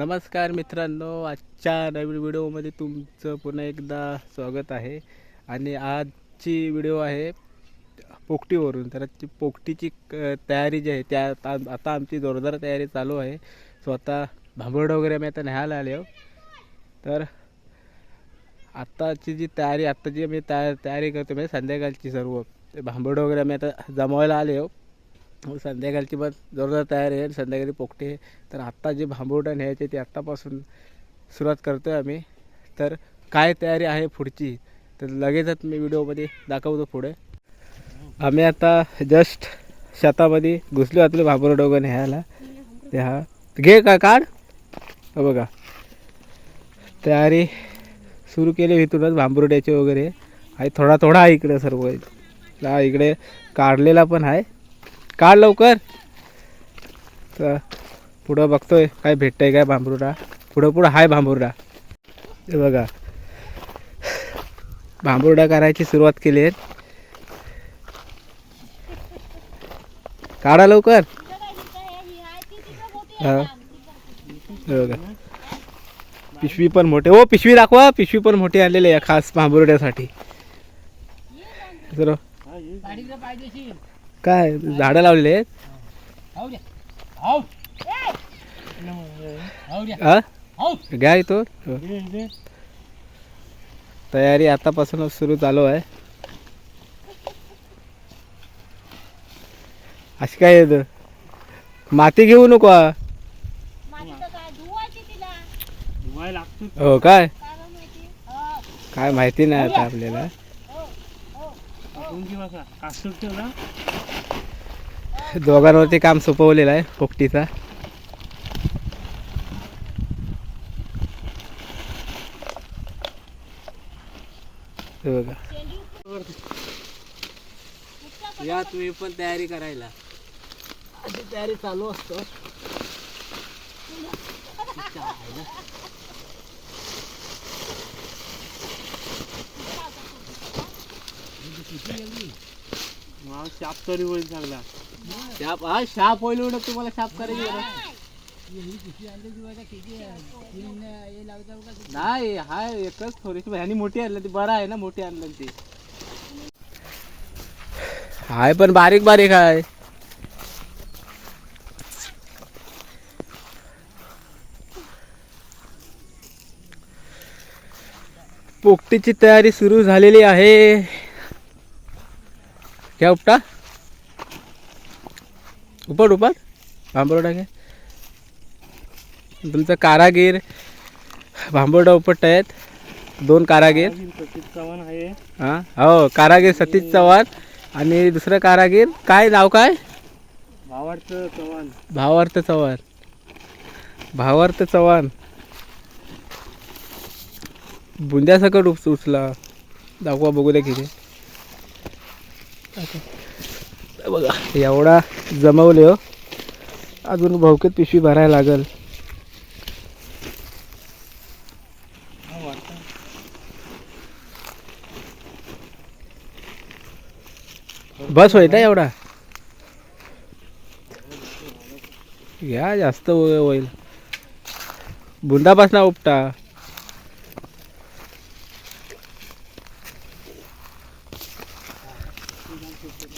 नमस्कार मित्रांनो आजच्या नवीन व्हिडिओमध्ये तुमचं पुन्हा एकदा स्वागत आहे. आणि आजची व्हिडिओ आहे पोकटीवरून. तर ती पोकटीची क- तयारी जी आहे त्या आता आता आमची जोरदार तयारी चालू आहे. स्वतः भांबड वगैरे आम्ही आता न्यायला आले आहो तर आत्ताची जी तयारी आत्ता जी आम्ही तया तयारी करतो म्हणजे संध्याकाळची सर्व भांबड वगैरे आम्ही आता जमवायला आले आहो हो, संध्याकाळची पण जोरदार तयारी आहे संध्याकाळी पोकटे तर आत्ता जे भांबवटा न्यायचे ते आत्तापासून सुरुवात करतो आहे आम्ही. तर काय तयारी आहे पुढची? तर लगेचच मी व्हिडिओमध्ये दाखवतो पुढे. आम्ही आता जस्ट शेतामध्ये घुसलो आपले भांबवट वगैरे न्यायला. ते हा घे का काढ? बघा. तयारी सुरू केली इथूनच भांबुर्ड्याचे वगैरे. आहे थोडा थोडा आहे इकडे सर्व इकडे काढलेला पण आहे. काढ लवकर. तर पुढं बघतोय काय भेटतंय काय भांबरुडा. पुढं पुढं हाय भांबरुडा. हे बघा. भांबरुडा करायची सुरुवात केली आहे. काढा लवकर. हा. हे बघा. पिशवी पण मोठे. ओ पिशवी दाखवा. पिशवी पण मोठी आणलेली आहे खास भांबरुड्यासाठी. तर काय झाडं लावलेले आहेत? घ्या येतो हो. तयारी आतापासूनच सुरू चालू आहे. अशी काय येत माती घेऊ नको हो. काय? काय माहिती नाही आता आपल्याला. दोघांवरती काम सोपवलेलं आहे पोपटीचा. हे बघा. या तुम्ही पण तयारी करायला. अशी तयारी चालू असतो. शाप तरी होईल चांगला. शाप हा शाप होईल एवढं तुम्हाला शाप करायची गरज नाही हा एकच थोडी ह्यानी मोठी आणलं ती बरं आहे ना मोठी आणलं ती. हाय पण बारीक बारीक आहे पोपटीची तयारी सुरू झालेली आहे. घ्या उपटा. उपट उपट भांबरोडा घ्या तुमचं कारागीर भांबरोडा उपट आहेत. दोन कारागीर. सतीश चव्हाण आहे. हा? हो कारागीर सतीश चव्हाण आणि दुसरं कारागीर. काय नाव काय? भावार्थ चव्हाण. भावार्थ चव्हाण. भावार्थ चव्हाण. बुंद्यासकट उच उचला. दाखवा बघू द्या किती. बघा. एवढा जमवले हो. अजून भौकेत पिशवी भरायला लागल. बस होय ना एवढा? घ्या जास्त होईल. बुंदापासना उपटा.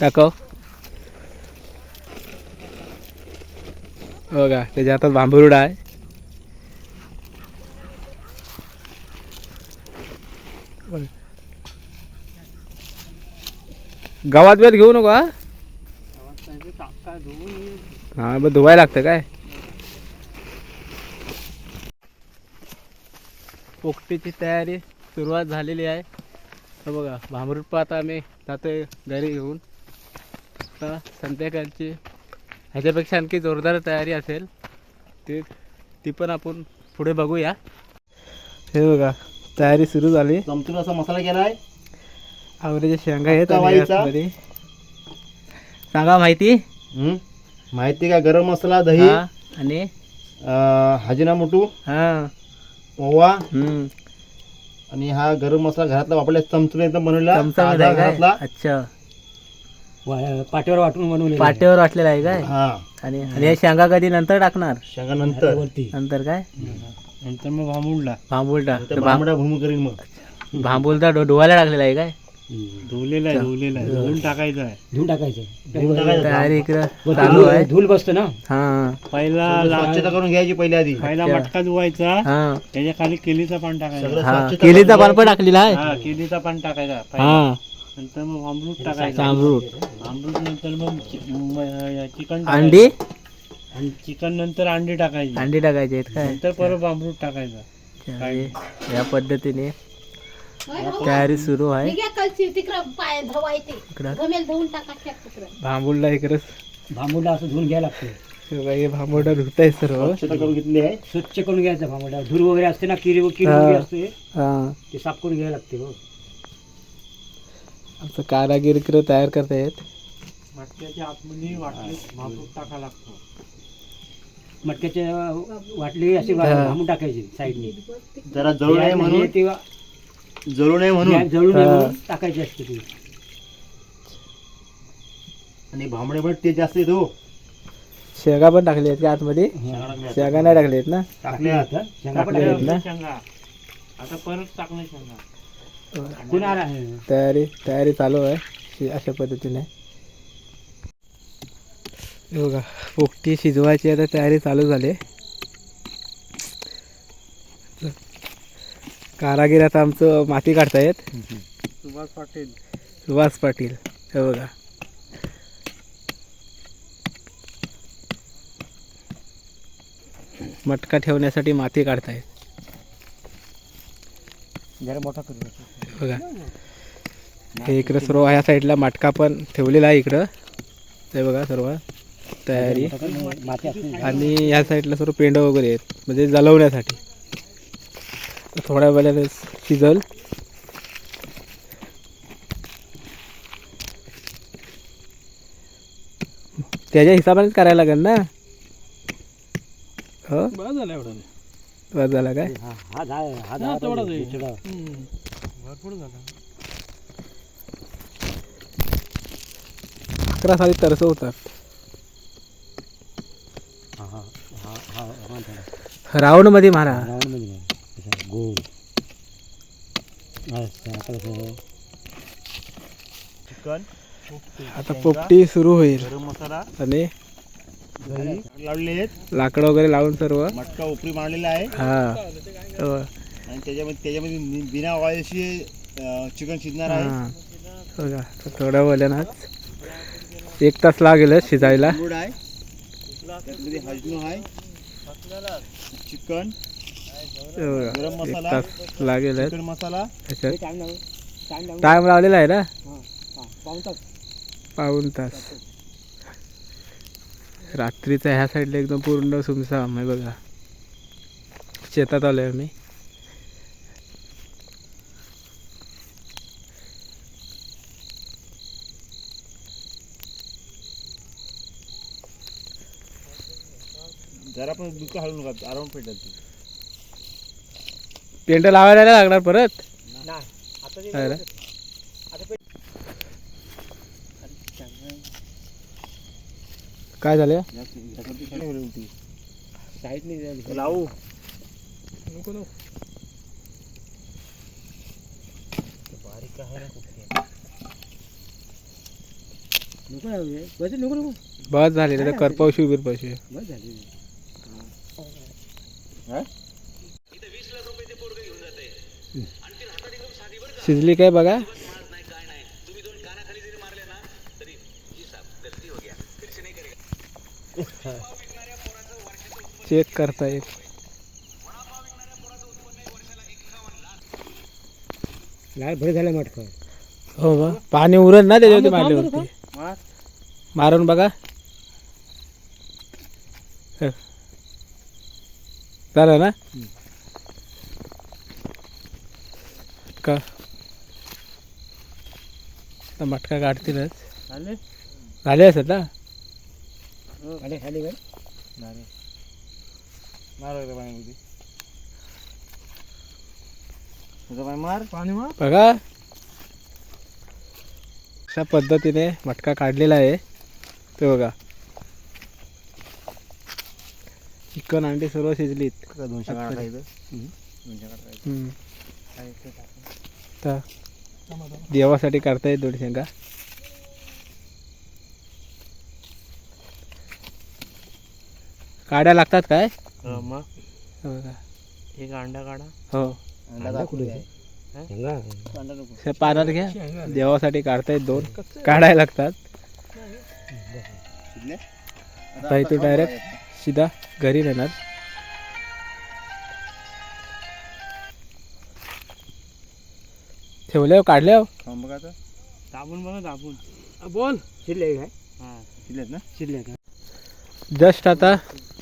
टाकव बघा त्याच्या हातात बांबुरुडा आहे. गावात वेळ घेऊ नको हा? बरं धुवायला लागतं काय? पोकटीची तयारी सुरुवात झालेली आहे. तर बघा भांबरूट पाहता आम्ही जातोय घरी घेऊन. संध्याकाळची ह्याच्यापेक्षा आणखी जोरदार तयारी असेल ते ती पण आपण पुढे बघूया. हे बघा तयारी सुरू झाली. चमचून असा मसाला केलाय. आवरेच्या शेंगा आहेत आणि. सांगा माहिती. माहिती का गरम मसाला दही हा, आणि? हाजिना मोटू हा. ओवा हम्म. आणि हा गरम मसाला घरातला वापरला चमचून एकदम बनवला चमचा ताजा मध्ये काय? घरातला. अच्छा. वा- पाट्यावर वाटून बनवले पाट्यावर वाटलेला आहे काय? हा. आणि आणि हे शेंगा कधी नंतर टाकणार? शेंगा नंतर वरती नंतर काय? नंतर मग भांबुडला. भांबुलटा त्या बांबडा भूमी करीन मग. भांबुलटा डो डोवायला टाकलेला आहे काय? धुलेला आहे धुलेला आहे. धुवून टाकायचा आहे. धुवून टाकायचं इकडं चालू आहे. धूल बसतो ना? हा. पहिला स्वच्छता करून घ्यायची पहिल्या आधी. पहिला मटका धुवायचा. हा. त्याच्याखाली केलीचं पान टाकायचं. सगळं हा. स्वच्छता केलीचा पान पण टाकलेला आहे? हा केलीचा पान टाकायचा. पहिला. हा. नंतर मग अमृत टाकायचं. अमृत. अमृत नंतर मग चि- म- चिकन अंडी? आणि चिकन नंतर अंडी टाकायची. अंडी टाकायचे आहेत काय? नंतर परत अमृत टाकायचं. या पद्धतीने तयारी सुरू आहे. तिकडं पाय धवायचे. इकडं. गमेल धुवून टाका तिकडं. भांबुलला इकडं. भांबुडा असं धुवून घ्यायला लागतं हे भांबुलटा धुत आहे सर्व. स्वच्छता करून घेतली आहे. स्वच्छ करून घ्यायचं भांबुडा. धूर वगैरे असते ना किरी किरी हा. वगैरे असते. हा. ते साफ करून घ्यायला लागते हो आमचं कारागीर इकडं तयार करतायत मटक्याच्या आतमध्ये वाटले टाका लागतो. मटक्याच्या वाटली अशी हा. टाकायची साईडने. जरा जळू नये म्हणून. तेव्हा जळू नये म्हणून. जळून नये हा. म्हणून टाकायची असते ती. आणि भांबडे पण ते जास्त येतो शेंगा पण टाकली आहेत का आतमध्ये? शेंगा नाही टाकली आहेत ना? टाकल्या शेंगा पण टाकले आहेत ना? शेंगा. आता परत टाकणे शेंगा. कुणाला? तयारी तयारी चालू आहे अशा पद्धतीने. हे बघा पोपटी शिजवायची आता तयारी चालू झाली. कारागीर आता आमचं माती काढतायत. सुभाष पाटील. सुभाष पाटील हे बघा. मटका ठेवण्यासाठी माती काढतायत. जरा मोठा करू बघा. हे इकडं सर्व ह्या साईडला मटका पण ठेवलेला आहे इकडं. ते बघा सर्व तयारी. आणि ह्या साईडला सर्व पेंड वगैरे आहेत. म्हणजे जलवण्यासाठी. थोड्या वेळाने शिजल. त्याच्या हिशोबानेच करायला लागेल ना? हो? झाला काय? हा हा हा भरपूर झाला अकरा साली तरस होतात हा हा हा हा हा राऊंडमध्ये मारा. राऊंडमध्ये गोल अच्छा आता पोपटी सुरू होईल. गरम मसाला. आणि लावलेले आहेत. लाकडं वगैरे लावून सर्व. मटका उपरी मारलेला आहे. हा. हो. आणि त्याच्यामध्ये त्याच्यामध्ये नि- बिना ऑइलशी चिकन शिजणार आहे. हा. बघा तर एक तास लागेल शिजायला. गुड आहे. त्यामध्ये हजनू आहे. चिकन. हे. बघा, गरम एक मसाला. तास लागेल चिकन मसाला. त्याच्यात. टाइम लावलेला आहे ना? पाऊन तास. रात्रीचा ह्या साईडला एकदम पूर्ण सुमसाम आहे बघा. शेतात आलोय आम्ही. जरा पण दुःख हलू नका आराम पेटेल ती पेंट लावायला नाही लागणार परत? आहे ना? काय झालं? लावू. नको बस नको नको बस झाली तर करपावशी बस झाली शिजली काय बघा? चेक करता येत. लाल भर झालं मटका. हो मग. पाणी उरत ना त्याच्यावरती मारल्यावरती? मारून बघा. झालं ना? का? मटका काढतीलच. झाले? झाले असत ना? खाली खाली काय मार रे पाण्यामध्ये. तुझा पाय मार. पाणी बघा. अशा पद्धतीने मटका काढलेला आहे. ते बघा. चिकन अंडी सर्व शिजलीत. दोनशे दोनशे देवासाठी करतायत दोन शेंगा काड्या लागतात काय? मग? हे बघा. एक अंडा काढा. हो. अंडा अंडा नको. हे पानात घ्या. देवासाठी काढतायत दोन. काढायला लागतात? आता इथे डायरेक्ट सीधा घरी नेणार. ठेवले काढले हो. बघा आता. दाबून बघा दाबून. बोल. शिरले काय हा, शिजलेत ना? शिरले का जस्ट आता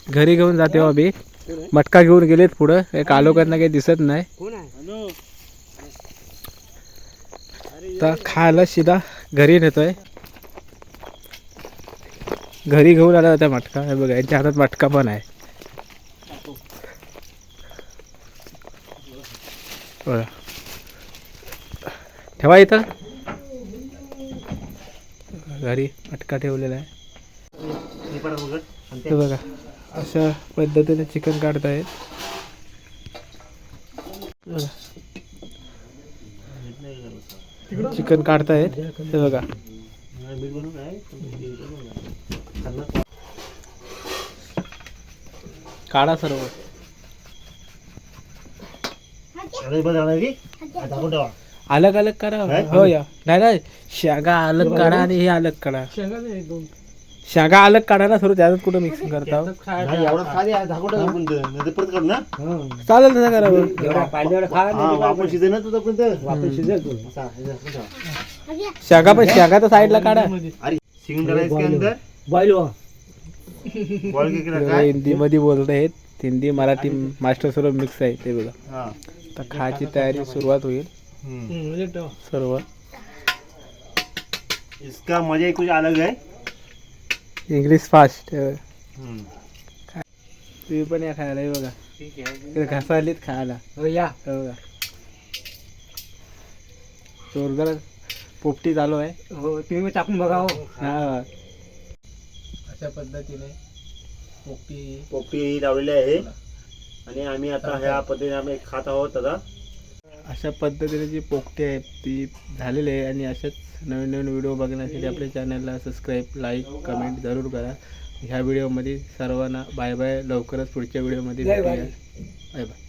घरी घेऊन जाते हो मटका घेऊन गेलेत पुढं. काही कालोखांना काही दिसत नाही. तर खायला सीधा घरी नेतोय. घरी घेऊन आला होता मटका. हे बघा यांच्या हातात मटका पण आहे. बघा. ठेवा इथं. घरी मटका ठेवलेला आहे. बघा. अशा पद्धतीने चिकन काढतायत. चिकन काढतायत. हे बघा. काढा सर्व. अलग अलग करा. हो या. नाही नाही. शेंगा अलग काढा आणि हे अलग काढा शेंगा अलग काढा ना सर्व त्याच्यात कुठं मिक्सिंग करता हो? तर चालेल तसं करा बरं. हा, तुझं पण ते. शेंगा पण शेंगा तर साईडला काढा. अरे शिंग डालायचं के अंदर? बॉईल के केला काय? हिंदी मध्ये बोलतायत हिंदी मराठी मास्टर सर्व मिक्स आहे ते बघा. हा. आता खायची तयारी सुरुवात होईल. हम्म. सर्व. इसका मजा ही कुछ अलग है. इंग्लिश फास्ट हम्म. तुम्ही पण या खायला हे बघा. ठीक आहे. इकडे घासालीत खायला. या. हे बघा. जोरदार पोपटी चालू आहे. हो तुम्ही टाकून बघा हो. हा. अशा पद्धतीने पोपटी पोपटी लावलेली आहे. आणि आम्ही आता ह्या पद्धतीने आम्ही खात आहोत आता. अशा पद्धतीने जी पोपटी आहे ती झालेली आहे आणि अशाच नवीन नवीन व्हिडिओ बघण्यासाठी आपल्या चॅनलला सबस्क्राईब लाईक कमेंट जरूर करा. ह्या व्हिडिओमध्ये सर्वांना बाय बाय लवकरच पुढच्या व्हिडिओमध्ये भेटूया. Bye bye